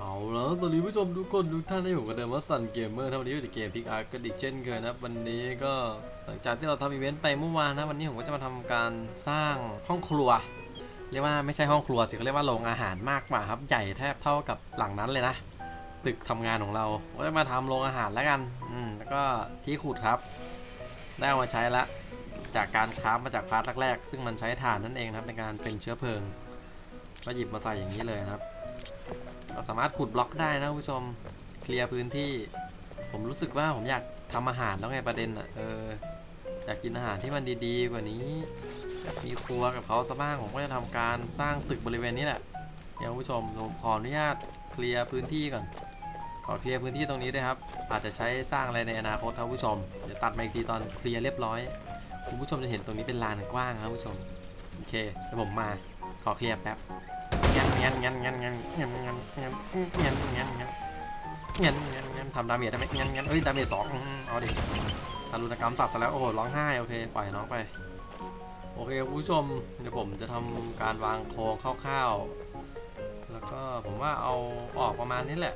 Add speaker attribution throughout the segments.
Speaker 1: เอาแล้วสวัสดีผู้ชมทุกคนทุกท่านที่ผมก็เดิมว่าสันเกมเมอร์ท่าวันนี้อยู่ในเกมพิกอาร์กันอีกเช่นเคยนะวันนี้ก็หลังจากที่เราทำอีเวนต์ไปเมื่อวานนะวันนี้ผมก็จะมาทำการสร้างห้องครัว เรียกว่าไม่ใช่ห้องครัวสิเขาเรียกว่าโรงอาหารมากกว่าครับใหญ่แทบเท่ากับหลังนั้นเลยนะตึกทำงานของเราก็จะมาทำโรงอาหารแล้วกันอืมแล้วก็ที่ขุดครับ ได้เอามาใช้ละจากการคราฟมาจากพาร์ทแรกๆซึ่งมันใช้ถ่านนั่นเองครับในการเป็นเชื้อเพลิงก็หยิบมาใส่อย่างนี้เลยครับ เราสามารถขุดบล็อกได้นะคุณผู้ชม เคลียร์พื้นที่ ผมรู้สึกว่าผมอยากทำอาหารแล้วไงประเด็นอะ เออ อยากกินอาหารที่มันดีๆ กว่านี้ อยากมีครัวกับเขาสักบ้าง ผมก็จะทำการสร้างตึกบริเวณนี้แหละ เดี๋ยวคุณผู้ชมผมขออนุญาตเคลียร์พื้นที่ก่อน ขอเคลียร์พื้นที่ตรงนี้ด้วยครับ อาจจะใช้สร้างอะไรในอนาคตครับคุณผู้ชม เดี๋ยวตัดมาอีกทีตอนเคลียร์เรียบร้อย คุณผู้ชมจะเห็นตรงนี้เป็นลานกว้างครับคุณผู้ชม โอเคเดี๋ยวผมมา ขอเคลียร์แป๊บ งั้นงั้นงั้นงั้นงั้นงั้นงั้นงั้นงั้นงั้นงั้นงั้นงั้นงั้นทำดาเมจได้ไหมงั้นงั้นเอ้ยดาเมจสองอืมเอาดิทารุณกรรมสับซะแล้วโอ้โหร้องไห้โอเคปล่อยน้องไปโอเคคุณผู้ชมเดี๋ยวผมจะทำการวางโครงคร่าวๆ แล้วก็ผมว่าเอาออกประมาณนี้แหละ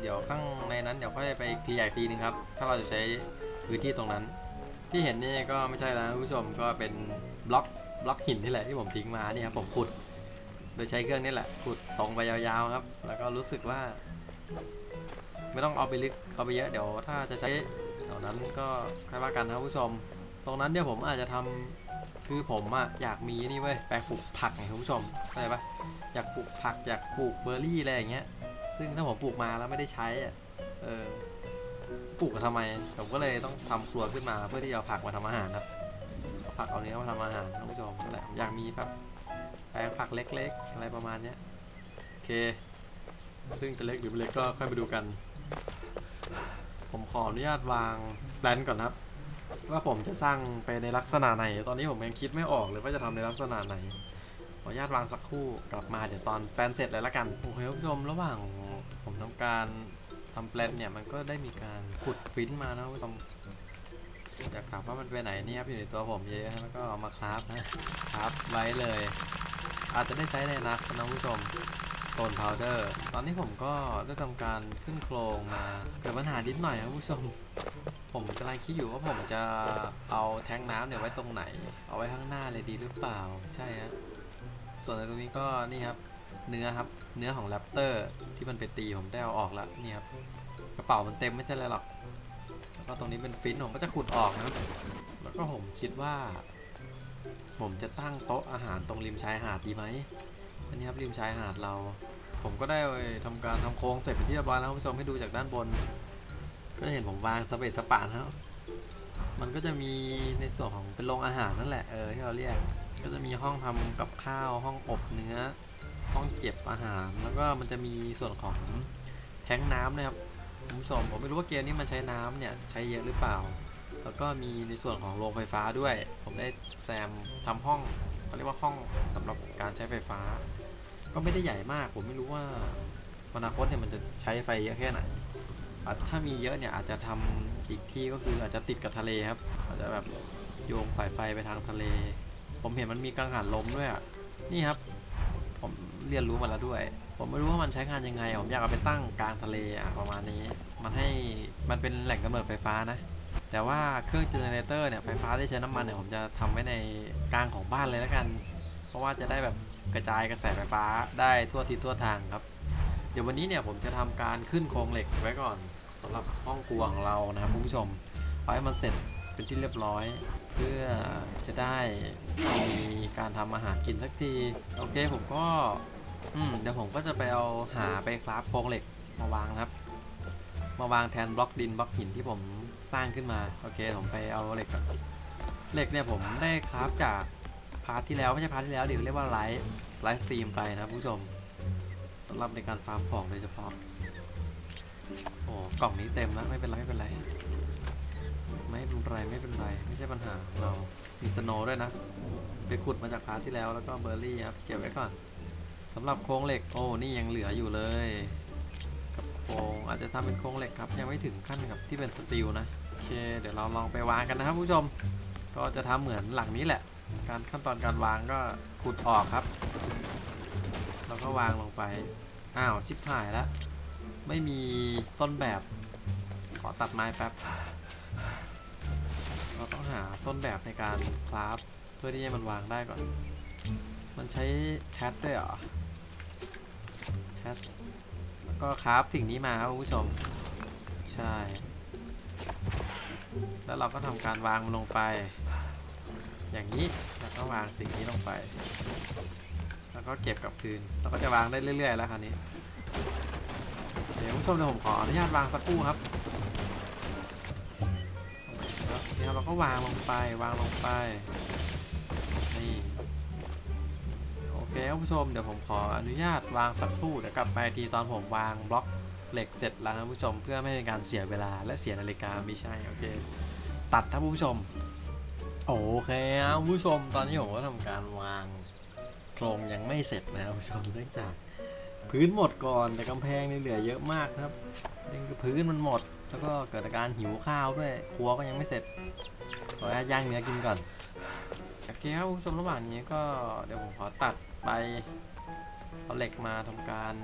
Speaker 1: เดี๋ยวข้างในนั้นเดี๋ยวค่อยไปทีใหญ่ทีนึงครับ ถ้าเราจะใช้พื้นที่ตรงนั้น ที่เห็นนี่ก็ไม่ใช่แล้วคุณผู้ชมก็เป็นบล็อกบล็อกหินนี่แหละที่ผมทิ้งมานี่ครับผมขุด โดยใช้เครื่องนี้แหละขุดตรงไปยาวๆครับ แล้วก็รู้สึกว่า ไม่ต้องเอาไปลึกเอาไปเยอะเดี๋ยว ถ้าจะใช้เหล่านั้นก็ค่อยว่ากันนะครับผู้ชม ตรงนั้นเดี๋ยวผมอาจจะทำคือผมอะอยากมีนี่เว้ยแปลงปลูกผักไงคุณผู้ชมเข้าใจปะอยากปลูกผักอยากปลูกเบอร์รี่อะไรอย่างเงี้ย ซึ่งถ้าผมปลูกมาแล้วไม่ได้ใช้อะเออปลูกกันทำไม ผมก็เลยต้องทำครัวขึ้นมาเพื่อที่จะเอาผักมาทำอาหารครับผักเอาเนี้ยมาทำอาหารท่านผู้ชมนั่นแหละอยากมีแบบ ลงผักเล็ก ๆ อะไรประมาณเนี้ยโอเค ซึ่งจะเล็กหรือไม่เล็กก็ค่อยไปดูกัน ผมขออนุญาตวางแปลนก่อนครับ ว่าผมจะสร้างไปในลักษณะไหน ตอนนี้ผมยังคิดไม่ออกเลยว่าจะทำในลักษณะไหน ขออนุญาตวางสักครู่กลับมาเดี๋ยวตอนแปลนเสร็จเลยละกันโอเคคุณผู้ชมระหว่างผมทำการทำแปลนเนี่ยมันก็ได้มีการขุดฟินมานะคุณผู้ชมอยากถามว่ามันไปไหนเนี่ยครับอยู่ในตัวผมเยอะแล้วก็เอามาคราฟนะครับไว้เลย อาจจะได้ใช้ในอนักนะคุณผู้ชมโซนพาวเดอร์ ตอนนี้ผมก็ได้ทำการขึ้นโครงมาเกิดปัญหานิดหน่อยครับผู้ชม ผมกำลังคิดอยู่ว่าผมจะเอาแทงน้ำเนี่ยไว้ตรงไหน เอาไว้ข้างหน้าเลยดีหรือเปล่า ใช่ฮะ ส่วนในตรงนี้ก็นี่ครับ เนื้อครับ เนื้อของแรปเตอร์ที่มันไปตีผมได้เอาออกแล้วนี่ครับ กระเป๋ามันเต็มไม่ใช่เลยหรอก แล้วก็ตรงนี้เป็นฟินผมก็จะขุดออกนะครับ แล้วก็ผมคิดว่า ผมจะตั้งโต๊ะอาหารตรงริมชายหาดดีไหมอันนี้ครับริมชายหาดเรา ผมก็ได้ทำการทำโครงเสร็จเป็นที่เรียบร้อยแล้วคุณผู้ชมให้ดูจากด้านบน ก็เห็นผมวางสเปซสปานครับ มันก็จะมีในส่วนของเป็นโรงอาหารนั่นแหละเออที่เราเรียก ก็จะมีห้องทำกับข้าว ห้องอบเนื้อ ห้องเก็บอาหาร แล้วก็มันจะมีส่วนของแทงน้ำนะครับคุณผู้ชมผมไม่รู้ว่าเกมนี้มันใช้น้ำเนี่ยใช้เยอะหรือเปล่า แล้วก็มีในส่วนของโรงไฟฟ้าด้วย ผมได้แซมทำห้องเขาเรียกว่าห้องสำหรับการใช้ไฟฟ้า ก็ไม่ได้ใหญ่มาก ผมไม่รู้ว่าอนาคตเนี่ยมันจะใช้ไฟเยอะแค่ไหนถ้ามีเยอะเนี่ยอาจจะทำอีกที่ก็คืออาจจะติดกับทะเลครับอาจจะแบบโยงสายไฟไปทางทะเล ผมเห็นมันมีกังหันลมด้วยอะนี่ครับ ผมเรียนรู้มาแล้วด้วย ผมไม่รู้ว่ามันใช้งานยังไง ผมอยากเอาไปตั้งกลางทะเลอะประมาณนี้ มันให้มันเป็นแหล่งกำเนิดไฟฟ้านะ แต่ว่าเครื่องเจเนเรเตอร์เนี่ยไฟฟ้าที่ใช้น้ำมันเนี่ยผมจะทำไว้ในกลางของบ้านเลยแล้วกัน เพราะว่าจะได้แบบกระจายกระแสไฟฟ้าได้ทั่วทิศทั่วทางครับ เดี๋ยววันนี้เนี่ยผมจะทำการขึ้นโครงเหล็กไว้ก่อนสำหรับห้องครัวของเรานะครับคุณผู้ชมเอาให้มันเสร็จเป็นที่เรียบร้อย เพื่อจะได้มีการทำอาหารกินสักที โอเคผมก็อืมเดี๋ยวผมก็จะไปเอาหาไปคราฟโครงเหล็กมาวางนะครับ มาวางแทนบล็อกดินบล็อกหินที่ผม สร้างขึ้นมาโอเคผมไปเอาเหล็กก่อนเหล็กเนี่ยผมได้คราฟจากพาร์ทที่แล้วไม่ใช่พาร์ทที่แล้วเดี๋ยวเรียกว่าไลฟ์ไลฟ์สตรีมไปนะครับผู้ชมสำหรับในการฟาร์มของโดยเฉพาะโอ้กล่องนี้เต็มแล้วไม่เป็นไรไม่เป็นไรไม่เป็นไรไม่เป็นไรไม่ใช่ปัญหาเรามีสโนด้วยนะไปขุดมาจากพาร์ทที่แล้วแล้วก็เบอร์รี่ครับเก็บไว้ก่อนสำหรับโครงเหล็กโอ้นี่ยังเหลืออยู่เลย ครงอาจจะทำเป็นโครงเหล็กครับยังไม่ถึงขั้นกับที่เป็นสตีลนะโอเคเดี๋ยวเราลองไปวางกันนะครับผู้ชม ก็จะทำเหมือนหลังนี้แหละ การขั้นตอนการวางก็ขุดออกครับ แล้วก็วางลงไปอ้าวชิบหายแล้วไม่มีต้นแบบ ขอตัดไม้แป๊บเราต้องหาต้นแบบในการคราฟเพื่อที่จะมันวางได้ก่อน มันใช้แทสด้วยเหรอแทส ก็คราฟสิ่งนี้มาครับคุณผู้ชม ใช่ แล้วเราก็ทำการวางมันลงไป อย่างนี้แล้วก็วางสิ่งนี้ลงไป แล้วก็เก็บกับคืนเราก็จะวางได้เรื่อย ๆ แล้วคราวนี้ เดี๋ยวคุณผู้ชมเดี๋ยวผมขออนุญาตวางสักครู่ครับแล้วเนี่ยเราก็วางลงไปวางลงไป โอเครับผู้ชมเดี๋ยวผมขออนุญาตวางสักครู่เดี๋ยวกลับไปทีตอนผมวางบล็อกเหล็กเสร็จแล้วครับผู้ชมเพื่อไม่ให้การเสียเวลาและเสียนาฬิกาไม่ใช่โอเค ตัดครับคุณผู้ชม โอเคครับผู้ชมตอนนี้ผมก็ทำการวางโครงยังไม่เสร็จนะครับผู้ชมเนื่องจาก พื้นหมดก่อนแต่กำแพงนี่เหลือเยอะมากครับนี่คือพื้นมันหมด แล้วก็เกิดอาการหิวข้าวด้วยครัวก็ยังไม่เสร็จขออนุญาตย่างเนื้อกินก่อนโอเคครับผู้ชมระหว่างนี้ก็เดี๋ยวผมขอตัด ไปเอาเหล็กมาทำการ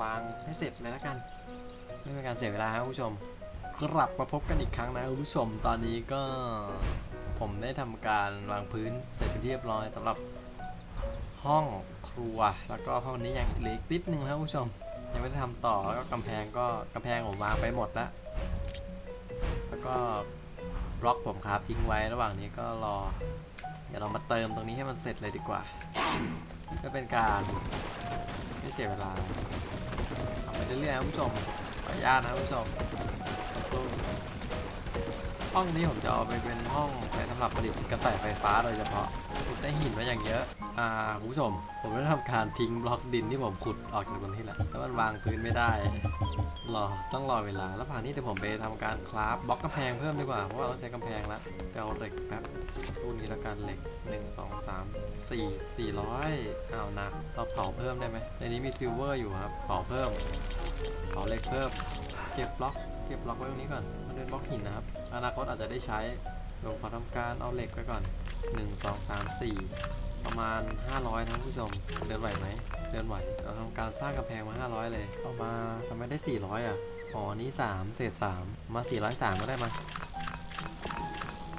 Speaker 1: วางให้เสร็จเลยแล้วกันไม่เป็นการเสียเวลาครับคุณผู้ชมกลับมาพบกันอีกครั้งนะคุณผู้ชมตอนนี้ก็ผมได้ทำการวางพื้นเสร็จเป็นที่เรียบร้อยสำหรับห้องครัวแล้วก็ห้องนี้ยังเหลืออีกนิดนึงนะครับคุณผู้ชมยังไม่ได้ทำต่อแล้วก็กำแพงก็กำแพงผมวางไปหมดแล้วแล้วก็บล็อกผมครับทิ้งไว้ระหว่างนี้ก็รอเดี๋ยวเรามาเติมตรงนี้ให้มันเสร็จเลยดีกว่า ก็เป็นการไม่เสียเวลาทำไปเรื่อยๆครับคุณผู้ชมขออนุญาตนะคุณผู้ชมห้องนี้ผมจะเอาไปเป็นห้องเำหรับผลิตกระแสไฟฟ้าโดยเฉพาะขุดได้หินมาอย่างเยอะ อ่าคุณผู้ชม ผมได้ทำการทิ้งบล็อกดินที่ผมขุดออกจากตรงนี้แหละแล้วมันวางพื้นไม่ได้รอต้องรอเวลา แล้วผ่านนี้เดี๋ยวผมไปทำการคราฟบล็อกกำแพงเพิ่มดีกว่า เพราะว่าต้องใช้กำแพงละไปเอาเหล็กแป๊บตู้นี้แล้วกันเหล็ก 1 2 3 4 400อ้าวหนักเราเผาเพิ่มได้ไหมในนี้มีซิลเวอร์อยู่ครับเผาเพิ่มเผาเหล็กเพิ่ม เก็บบล็อกเก็บบล็อกไว้ตรงนี้ก่อนมันเป็นบล็อกหินนะครับ อนาคตอาจจะได้ใช้ ผมขอทำการเอาเหล็กไว้ก่อนหนึ่งสองสามสี่ประมาณ 500นะคุณผู้ชม เดินไหวไหม เดินไหว เราทำการสร้างกำแพงมา 500 เลย เอามาทำไมได้ 400 อะ อ๋อ นี้3เศษ 3 มา 403 ก็ได้มา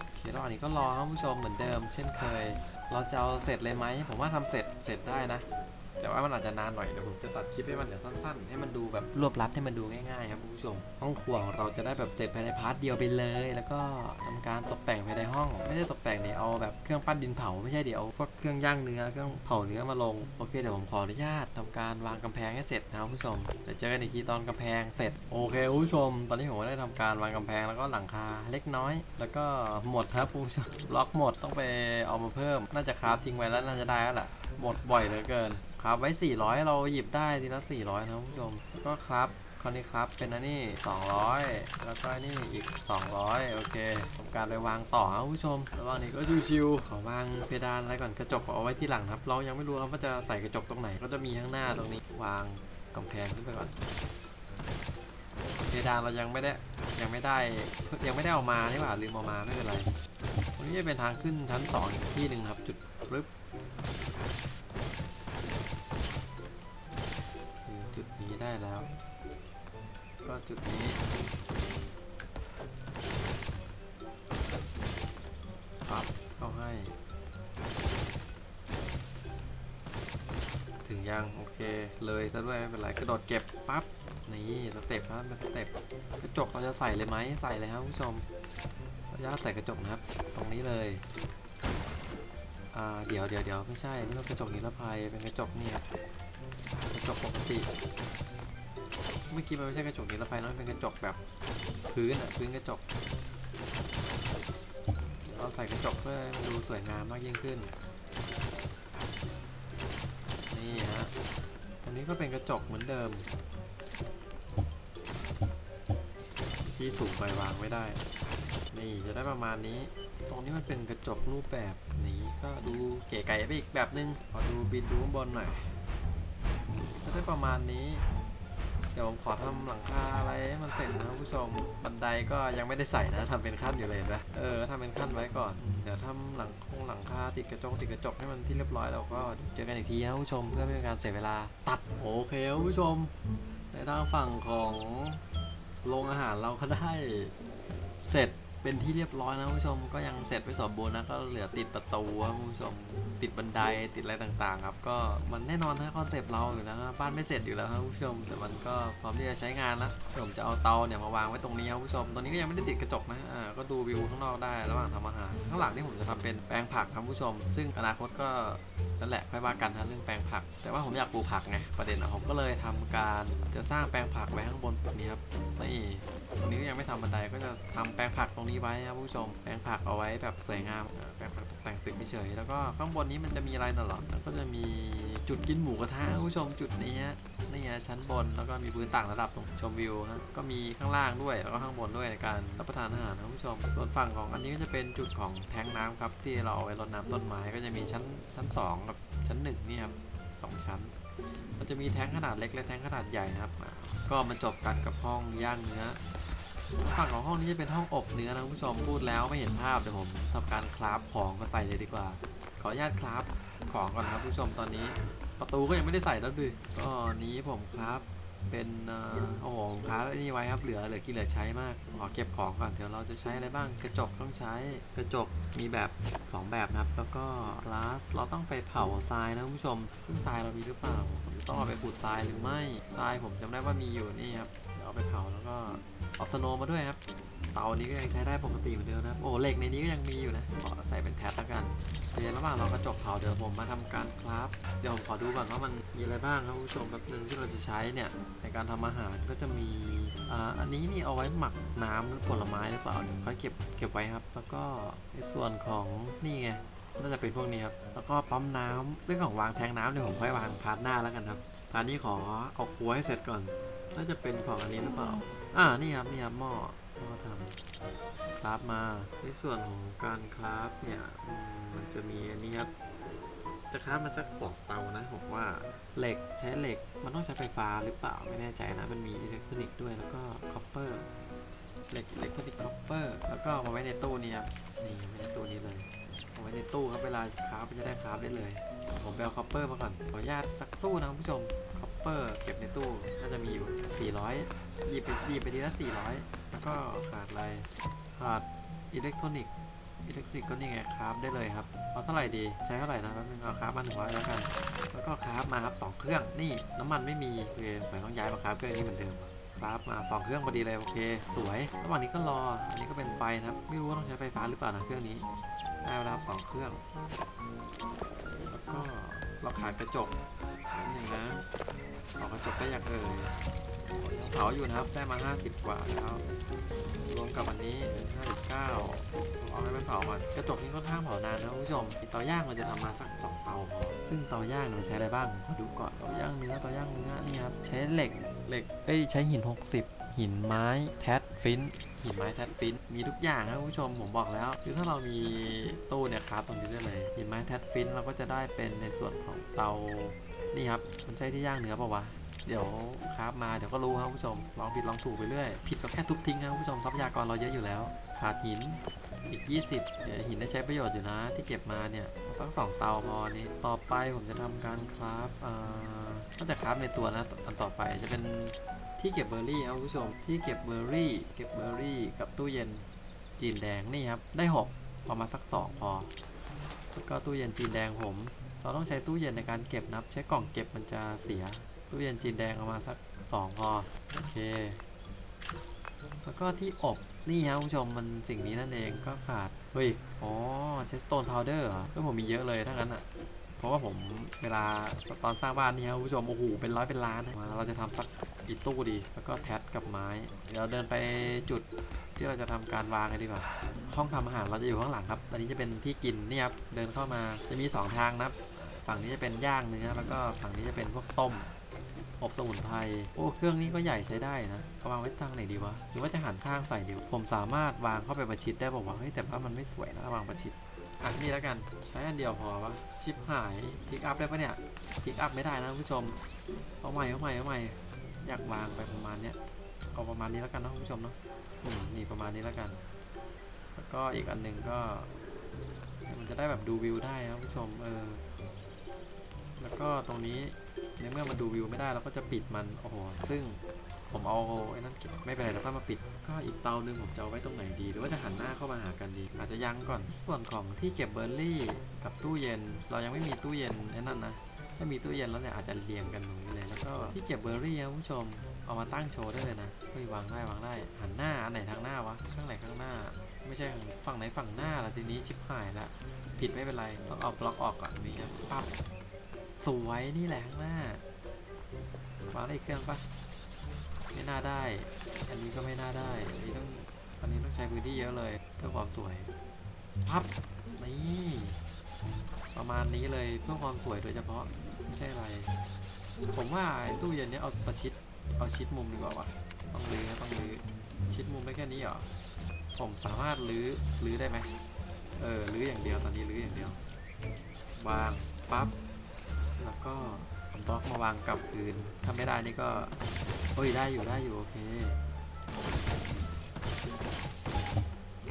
Speaker 1: โอเคแล้วอันนี้ก็รอครับคุณผู้ชมเหมือนเดิม เช่นเคย เราจะเอาเสร็จเลยไหม ผมว่าทำเสร็จเสร็จได้นะ แต่ว่ามันอาจจะนานหน่อยเดี๋ยวผมจะตัดคลิปให้มันเดี๋ยวสั้นๆ ให้มันดูแบบรวบรัดให้มันดูง่ายๆครับคุณผู้ชม ห้องครัวของเราจะได้แบบเสร็จภายในพาร์ทเดียวไปเลย แล้วก็ทำการตกแต่งภายในห้อง ไม่ได้ตกแต่งเนี่ยเอาแบบเครื่องปั้นดินเผาไม่ใช่เดี๋ยวเอาพวกเครื่องย่างเนื้อเครื่องเผาเนื้อมาลงโอเคเดี๋ยวผมขออนุญาตทำการวางกำแพงให้เสร็จนะครับผู้ชมเดี๋ยวเจอกันอีกทีตอนกำแพงเสร็จโอเคคุณผู้ชม ตอนนี้ผมได้ทำการวางกำแพงแล้วก็หลังคาเล็กน้อย แล้วก็หมดครับคุณผู้ชมล็อกหมดต้องไปเอามาเพิ่ม น่าจะคราฟทิ้งไว้แล้วน่าจะได้แล้วแหละหมดบ่อยเหลือเกิน ครับไว้ 400 เราหยิบได้ทีละ 400 นะคุณผู้ชม ก็ครับคราวนี้ครับเป็นอันนี้ 200 แล้วก็นี่อีก 200 โอเคทำการไปวางต่อครับคุณผู้ชมระหว่างนี้ก็ชิวๆขอวางเพดานอะไรก่อนกระจกเอาไว้ที่หลังครับ เรายังไม่รู้ครับว่าจะใส่กระจกตรงไหน ก็จะมีข้างหน้าตรงนี้วางกำแพงขึ้นไปก่อนเพดานเรายังไม่ได้ยังไม่ได้ยังไม่ได้เอามานี่หว่าลืมเอามาไม่เป็นไรตรงนี้จะเป็นทางขึ้นชั้นสองอีกที่หนึ่งครับ จุดปึ๊บ ได้แล้ว ก็จุดนี้ปับเข้าให้ ถึงยัง โอเค เลยซะด้วยไม่เป็นไรกระโดดเก็บปั๊บ นี่สเต็ปครับเป็นสเต็ปกระจกเราจะใส่เลยไหมใส่เลยครับคุณผู้ชมเราจะใส่กระจกนะครับ ตรงนี้เลยอ่าเดี๋ยวเดี๋ยวเดี๋ยวไม่ใช่ไม่ต้องกระจกนิรภัยเป็นกระจกนี่ครับกระจกปกติ เมื่อกี้มันไม่ใช่กระจกนิรภัยนะมันเป็นกระจกแบบพื้นอะพื้นกระจกเราใส่กระจกเพื่อให้มันดูสวยงามมากยิ่งขึ้น นี่ฮะตรงนี้ก็เป็นกระจกเหมือนเดิม ที่สูงไปวางไม่ได้ นี่จะได้ประมาณนี้ ตรงนี้มันเป็นกระจกรูปแบบนี้ก็ดูเก๋ไก่ไปอีกแบบนึงขอดูบินดูข้างบนหน่อยจะได้ประมาณนี้ เดี๋ยวผมขอทำหลังคาอะไรให้มันเสร็จนะคุณผู้ชม บันไดก็ยังไม่ได้ใส่นะทำเป็นขั้นอยู่เลยนะเออทำเป็นขั้นไว้ก่อน เดี๋ยวทำหลังคงหลังคาติดกระจกติดกระจกให้มันที่เรียบร้อยแล้วก็เจอกันอีกทีนะคุณผู้ชมเพื่อไม่เป็นการเสียเวลา ตัดโอเคคุณผู้ชม ในทางฝั่งของโรงอาหารเราก็ได้เสร็จ เป็นที่เรียบร้อยนะคุณผู้ชมก็ยังเสร็จไปสมบูรณ์นะก็เหลือติดประตูครับคุณผู้ชมติดบันไดติดอะไรต่างๆ ครับ ก็มันแน่นอนนะคอนเซปต์เราอยู่แล้วนะบ้านไม่เสร็จอยู่แล้วครับคุณผู้ชม แต่มันก็พร้อมที่จะใช้งานแล้วผมจะเอาเตาเนี่ยมาวางไว้ตรงนี้ครับคุณผู้ชมตอนนี้ก็ยังไม่ได้ติดกระจกนะอ่าก็ดูวิวข้างนอกได้ระหว่างทำอาหารข้างหลังนี่ผมจะทำเป็นแปลงผักครับคุณผู้ชม ซึ่งอนาคตก็ นั่นแหละค่อยว่ากันนะเรื่องแปลงผัก แต่ว่าผมอยากปลูกผักไงประเด็นอะผมก็เลยทำการจะสร้างแปลงผักไว้ข้างบนแบบนี้ครับนี่ตรงนี้ก็ยังไม่ทำบันไดก็จะทำแปลงผักตรงนี้ไว้ครับผู้ชมแปลงผักเอาไว้แบบสวยงามแปลงผักตกแต่งตึกเฉยแล้วก็ข้างบนนี้มันจะมีอะไรน่ะหรอมันก็จะมี จุดกินหมูกระทะครับผู้ชมจุดนี้ฮะนี่ไงชั้นบนแล้วก็มีพื้นต่างระดับตรงชมวิวฮะก็มีข้างล่างด้วยแล้วก็ข้างบนด้วยในการรับประทานอาหารครับผู้ชม ส่วนฝั่งของอันนี้ก็จะเป็นจุดของแทงน้ำครับที่เราเอาไว้รดน้ำต้นไม้ก็จะมีชั้นชั้นสองกับชั้นหนึ่งนี่ครับสองชั้นมันจะมีแท้งขนาดเล็กและแท้งขนาดใหญ่นะครับ ก็มาจบกันกับห้องย่างเนื้อ ฝั่งของห้องนี้จะเป็นห้องอบเนื้อนะคุณผู้ชมพูดแล้วไม่เห็นภาพเดี๋ยวผมทำการคราฟของก็ใส่เลยดีกว่า ขออนุญาตคราฟ ของก่อนครับผู้ชมตอนนี้ ประตูก็ยังไม่ได้ใส่แล้วดิก็นี้ผมคราฟเป็นเอ่อโอ้โหคราไอ้นี่ไว้ครับเหลือเหลือกินเหลือใช้มากขอเก็บของก่อนเดี๋ยวเราจะใช้อะไรบ้างกระจกต้องใช้กระจกมีแบบสองแบบนะครับ แล้วก็กลาสเราต้องไปเผาทรายนะคุณผู้ชม ซึ่งทรายเรามีหรือเปล่าผมต้องเอาไปขุดทรายหรือไม่ทรายผมจำได้ว่ามีอยู่นี่ครับเดี๋ยวเอาไปเผาแล้วก็เอาสโนมาด้วยครับ เตานี้ก็ยังใช้ได้ปกติเหมือนเดิมนะครับ โอ้เหล็กในนี้ก็ยังมีอยู่นะขอใส่เป็นแท็บแล้วกันเดี๋ยวระหว่างเรากระจกเผาเดี๋ยวผมมาทำการคราฟเดี๋ยวผมขอดูก่อนว่ามันมีอะไรบ้างครับคุณผู้ชมแป๊บนึงที่เราจะใช้เนี่ยในการทำอาหารก็จะมีอ่าอันนี้นี่เอาไว้หมักน้ำหรือผลไม้หรือเปล่าเดี๋ยวค่อยเก็บเก็บไว้ครับ แล้วก็ในส่วนของนี่ไงน่าจะเป็นพวกนี้ครับ แล้วก็ปั๊มน้ำเรื่องของวางแทงน้ำเดี๋ยวผมค่อยวางพาร์ทหน้าแล้วกันครับพาร์ทนี้ขอเอาครัวให้เสร็จก่อน น่าจะเป็นของอันนี้หรือเปล่า อ่า นี่ครับ นี่ครับหม้อ หม้อทำคราฟมาในส่วนของการคราฟเนี่ยมันจะมีอันนี้ครับจะคราฟมาสักสองเตานะผมว่าเหล็กใช้เหล็กมันต้องใช้ไฟฟ้าหรือเปล่าไม่แน่ใจนะมันมีอิเล็กทรอนิกส์ด้วยแล้วก็คอปเปอร์เหล็กอิเล็กทรอนิกส์คอปเปอร์แล้วก็เอามาไว้ในตู้นี้ครับนี่ไว้ในตู้นี้เลยเอาไว้ในตู้ครับเวลาคราฟมันจะได้คราฟได้เลยผมไปเอาคอปเปอร์มาก่อนขออนุญาตสักครู่นะคุณผู้ชมคอปเปอร์เก็บในตู้น่าจะมีอยู่400หยิบไปหยิบไปทีละ400 แล้วก็ขาดอะไร ขาดอิเล็กทรอนิกส์ อิเล็กทรอนิกส์ก็นี่ไงคราฟได้เลยครับ เอาเท่าไหร่ดี ใช้เท่าไหร่นะแป๊บนึงเอาคราฟมาหนึ่งร้อยแล้วกัน แล้วก็คราฟมาครับสองเครื่อง นี่น้ำมันไม่มีโอเคเหมือนต้องย้ายมาคราฟเครื่องนี้เหมือนเดิมคราฟมาสองเครื่องพอดีเลยโอเค สวย ระหว่างนี้ก็รอ อันนี้ก็เป็นไฟนะครับ ไม่รู้ว่าต้องใช้ไฟฟ้าหรือเปล่านะเครื่องนี้ได้เวลาสองเครื่อง แล้วก็เราขาดกระจกนิดนึงนะขอกระจกได้อยากเอ่ย เผาอยู่นะครับ ได้มา 50 กว่าแล้ว รวมกับอันนี้เป็น59เอาให้มันเผาก่อนกระจกนี้ค่อนข้างเผานานนะคุณผู้ชมเตาย่างเราจะทำมาสักสองเตาพอ ซึ่งเตาย่างเนี่ยใช้อะไรบ้างขอดูก่อน เตาย่างเนื้อ เตาย่างเนื้อนี่ครับ ใช้เหล็ก เหล็กเอ้ย ใช้หิน 60 หินไม้ แทสฟินหินไม้แทสฟินมีทุกอย่างครับคุณผู้ชมผมบอกแล้ว คือถ้าเรามีตู้เนี่ยครับตรงนี้ได้เลยหินไม้แทสฟินเราก็จะได้เป็นในส่วนของเตานี่ครับ มันใช่ที่ย่างเนื้อเปล่าวะ เดี๋ยวคราฟมาเดี๋ยวก็รู้ครับผู้ชมลองผิดลองถูกไปเรื่อยผิดก็แค่ทุบทิ้งครับผู้ชมทรัพยากรเราเยอะอยู่แล้วขาดหินอีก 20เดี๋ยวหินได้ใช้ประโยชน์อยู่นะ ที่เก็บมาเนี่ยสักสองเตาพอนี้ต่อไปผมจะทำการคราฟอ่าน่าจะคราฟในตัวนะอันต่อไปจะเป็นที่เก็บเบอร์รี่ครับผู้ชมที่เก็บเบอร์รี่ เก็บเบอร์รี่ กับตู้เย็นจีนแดงนี่ครับได้หกเอามาสักสองพอแล้วก็ตู้เย็นจีนแดงผม เราต้องใช้ตู้เย็นในการเก็บนะครับใช้กล่องเก็บมันจะเสีย ตู้เย็นจีนแดงเอามาสักสองพอโอเค แล้วก็ที่อบนี่ฮะคุณผู้ชมมันสิ่งนี้นั่นเองก็ขาด เฮ้ย อ๋อเชสโตนพาวเดอร์เหรอผมมีเยอะเลยถ้างั้นอะ เพราะว่าผมเวลาตอนสร้างบ้านนี่ครับคุณผู้ชม โอ้โห เป็นร้อยเป็นล้านนะมาเราจะทำสักกี่ตู้ดี แล้วก็แท็กับไม้ เดี๋ยวเดินไปจุดที่เราจะทำการวางกันดีกว่า ห้องทำอาหารเราจะอยู่ข้างหลังครับอันนี้จะเป็นที่กินนี่ครับ เดินเข้ามาจะมี 2 ทางนะครับ ฝั่งนี้จะเป็นย่างเนื้อแล้วก็ฝั่งนี้จะเป็นพวกต้ม อบสมุนไพรโอ้เครื่องนี้ก็ใหญ่ใช้ได้นะวางไว้ทางไหนดีวะหรือว่าจะหันข้างใส่ดีผมสามารถวางเข้าไปประชิดได้บอกว่าเฮ้ยแต่ว่ามันไม่สวยนะวางประชิดอะนี่แล้วกันใช้อันเดียวพอปะชิปหายพิกอัพได้ปะเนี่ยพิกอัพไม่ได้นะผู้ชมเอาใหม่เอาใหม่เอาใหม่อยากวางไปประมาณเนี้ยเอาประมาณนี้แล้วกันเนาะผู้ชมเนาะอืมนี่ประมาณนี้แล้วกัน แล้วก็อีกอันหนึ่งก็ มันจะได้แบบดูวิวได้ครับคุณผู้ชมเออ แล้วก็ตรงนี้ในเมื่อมันดูวิวไม่ได้เราก็จะปิดมันโอ้โหซึ่งผมเอาไอ้นั่นเก็บไม่เป็นไรแล้วก็มาปิด ก็อีกเตาหนึ่งผมจะเอาไว้ตรงไหนดี หรือว่าจะหันหน้าเข้ามาหากันดี อาจจะยังก่อน ส่วนของที่เก็บเบอร์รี่กับตู้เย็น เรายังไม่มีตู้เย็นไอ้นั่นนะถ้ามีตู้เย็นแล้วเนี่ยอาจจะเรียงกันตรงนี้เลยแล้วก็ที่เก็บเบอร์รี่ครับคุณผู้ชมเอามาตั้งโชว์ได้เลยนะเฮ้ยวางได้วางได้ หันหน้าอันไหนทางหน้าวะข้างไหนข้างหน้า ไม่ใช่ฝั่งไหนฝั่งหน้าละทีนี้ชิบหายละผิดไม่เป็นไรต้องเอาบล็อกออกก่อนนี่นะปั๊บ สวยนี่แหละข้างหน้าวางได้อีกเครื่องปะไม่น่าได้ อันนี้ก็ไม่น่าได้ อันนี้ต้องอันนี้ต้องใช้พื้นที่เยอะเลย เพื่อความสวยพับนี่ประมาณนี้เลยเพื่อความสวยโดยเฉพาะไม่ใช่อะไร ผมว่าตู้เย็นเนี้ยเอาประชิดเอาชิดมุมดีกว่าวะต้องรื้อนะต้องรื้อชิดมุมได้แค่นี้เหรอผมสามารถรื้อรื้อได้ไหมเออรื้ออย่างเดียวตอนนี้รื้ออย่างเดียววางปั๊บ แล้วก็เอาบล็อกมาวางกลับคืนถ้าไม่ได้นี่ก็เฮ้ยได้อยู่ได้อยู่โอเค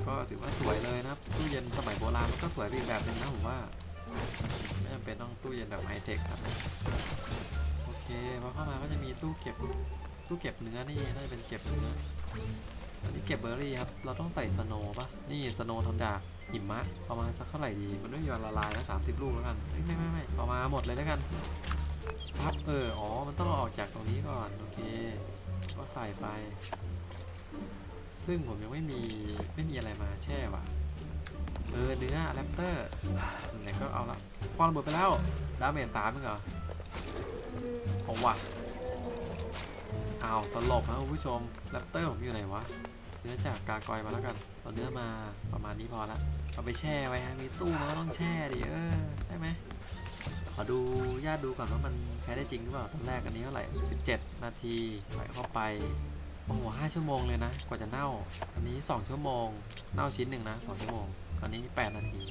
Speaker 1: ก็ถือว่าสวยเลยนะครับตู้เย็นสมัยโบราณมันก็สวยไปอีกแบบหนึงนะผมว่าไม่จำเป็นต้องตู้เย็นแบบไฮเทคครับโอเคพอเข้ามาก็จะมีตู้เก็บตู้เก็บเนื้อนี่น่าจะเป็นเก็บเนื้ออันนี้เก็บเบอร์รี่ครับ เราต้องใส่สโนว์ปะนี่สโนว์ทำจาก หิมะประมาณสักเท่าไหร่ดี มันไม่มีวันละลายนะสามสิบลูกแล้วกันไม่ไม่ไม่เอามาหมดเลยแล้วกันครับเอออ๋อมันต้องออกจากตรงนี้ก่อนโอเค ก็ใส่ไป ซึ่งผมยังไม่มีไม่มีอะไรมาแช่ว่ะเออเนื้อแรปเตอร์ไหนก็เอาละควางระเบิดไปแล้วดาเมจสามมึงเหรอเอาว่ะอ้าวสลบนะคุณผู้ชมแรปเตอร์ผมอยู่ไหนวะ เนื้อจากกากอยมาแล้วกันเอาเนื้อมาประมาณนี้พอละเอาไปแช่ไว้ฮะมีตู้มันก็ต้องแช่ดิเออได้ไหมขอดูญาติดูก่อนว่ามันใช้ได้จริงหรือเปล่าตอนแรกอันนี้เท่าไหร่ 17 นาทีใส่เข้าไปโอ้โหห้าชั่วโมงเลยนะ กว่าจะเน่า อันนี้ 2 ชั่วโมง เน่าชิ้นหนึ่งนะ 2 ชั่วโมง อันนี้ 8 นาที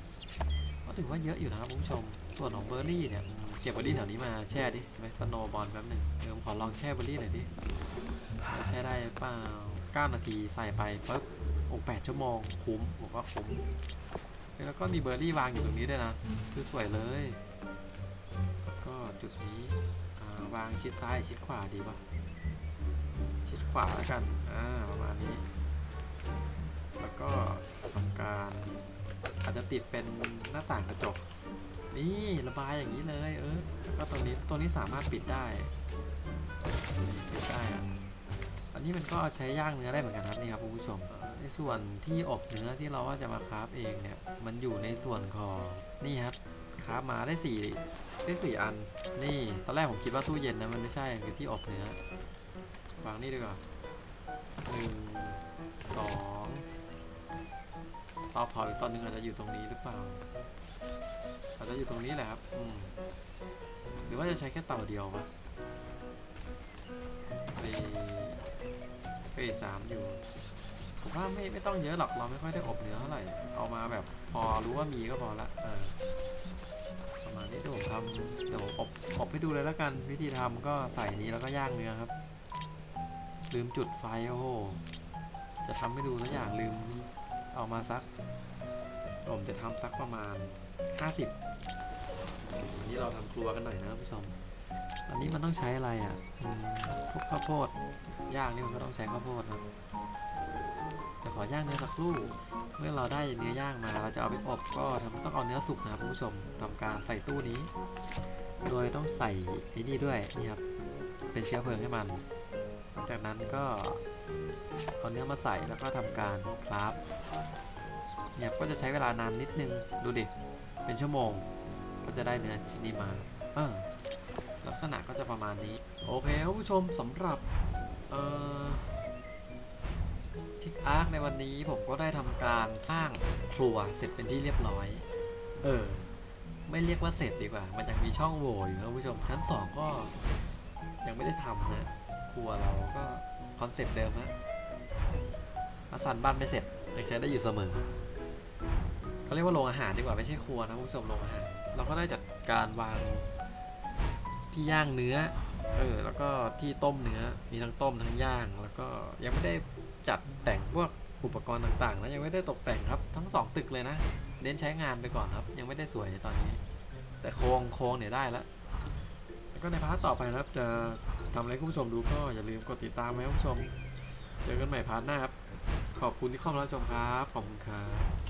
Speaker 1: ก็ถือว่าเยอะอยู่นะครับคุณผู้ชม ส่วนของเบอร์รี่เนี่ย เก็บเบอร์รี่แถวนี้มาแช่ดิไปสโนบอลแป๊บหนึ่งเดี๋ยวผมขอลองแช่เบอร์รี่หน่อยดิ แช่ได้หรือเปล่า 9 นาทีใส่ไปปุ๊บโอ้8ชั่วโมงคุ้มผมว่าคุ้ม แล้วก็มีเบอร์รี่วางอยู่ตรงนี้ด้วยนะ คือสวยเลยแล้วก็จุดนี้วางชิดซ้ายชิดขวาดีป่ะ ชิดขวาแล้วกัน อ่าประมาณนี้ แล้วก็ทำการอาจจะติดเป็นหน้าต่างกระจก นี่ระบายอย่างนี้เลยเออแล้วก็ตรงนี้ตัวนี้สามารถปิดได้ปิดได้อะ นนี้มันก็ใช้ย่างเนื้อได้เหมือนกันครับนี่ครับคุณผู้ชม ในส่วนที่อบเนื้อที่เราว่าจะมาคราฟเองเนี่ย มันอยู่ในส่วนของนี่ครับคราฟมาได้สี่ได้สี่อัน นี่ตอนแรกผมคิดว่าตู้เย็นนะมันไม่ใช่คือที่อบเนื้อวางนี่ดีกว่าหนึ่งสองเตาเผาอีกตอนหนึงอาจจะอยู่ตรงนี้หรือเปล่าอาจจะอยู่ตรงนี้แหละครับหรือว่าจะใช้แค่เตาเดียวปะ ว่าไม่ไม่ต้องเยอะหรอกเราไม่ค่อยได้อบเนื้อเท่าไหร่ เอามาแบบพอรู้ว่ามีก็พอละเออประมาณนี้เดี๋ยวผมทำเดี๋ยวผมอบอบให้ดูเลยแล้วกัน วิธีทำก็ใส่นี้แล้วก็ย่างเนื้อครับ ลืมจุดไฟโอ้โหจะทำให้ดูสักอย่างลืมเอามาสัก ผมจะทำสักประมาณ 50อันนี้เราทำครัวกันหน่อยนะผู้ชมอันนี้มันต้องใช้อะไรอะพวกข้าวโพดย่างนี่มันก็ต้องใช้ข้าวโพดนะ แต่ขอย่างเนื้อสักครู่ เมื่อเราได้เนื้อย่างมาเราจะเอาไปอบก็ทำต้องเอาเนื้อสุกนะครับคุณผู้ชมทำการใส่ตู้นี้ โดยต้องใส่ไอ้นี่ด้วยนี่ครับเป็นเชื้อเพลิงให้มัน จากนั้นก็เอาเนื้อมาใส่แล้วก็ทำการคราฟเนี่ยก็จะใช้เวลานานนิดนึงดูดิเป็นชั่วโมง ก็จะได้เนื้อชิ้นนี้มาเออลักษณะก็จะประมาณนี้ โอเคครับผู้ชมสำหรับเอ่อ พิกอาร์คในวันนี้ผมก็ได้ทำการสร้างครัวเสร็จเป็นที่เรียบร้อย เออ ไม่เรียกว่าเสร็จดีกว่า มันยังมีช่องโหว่อยู่นะผู้ชม ชั้นสองก็ยังไม่ได้ทำนะ ครัวเราก็คอนเซ็ปต์เดิมฮะอาสันบ้านไม่เสร็จยังใช้ได้อยู่เสมอเขาเรียกว่าโรงอาหารดีกว่าไม่ใช่ครัวนะคุณผู้ชมโรงอาหาร เราก็ได้จัดการวางที่ย่างเนื้อ เออ แล้วก็ที่ต้มเนื้อ มีทั้งต้มทั้งย่าง แล้วก็ยังไม่ได้ จัดแต่งพวกอุปกรณ์ต่างๆนะยังไม่ได้ตกแต่งครับทั้งสองตึกเลยนะเน้นใช้งานไปก่อนครับ ยังไม่ได้สวยตอนนี้ แต่โครงโครงเนี่ยได้แล้วแล้วก็ในพาร์ทต่อไปนะครับ จะทำอะไรคุณผู้ชมดูก็อย่าลืมกดติดตามไว้คุณผู้ชม เจอกันใหม่พาร์ทหน้าครับ ขอบคุณที่เข้ามารับชมครับขอบคุณครับ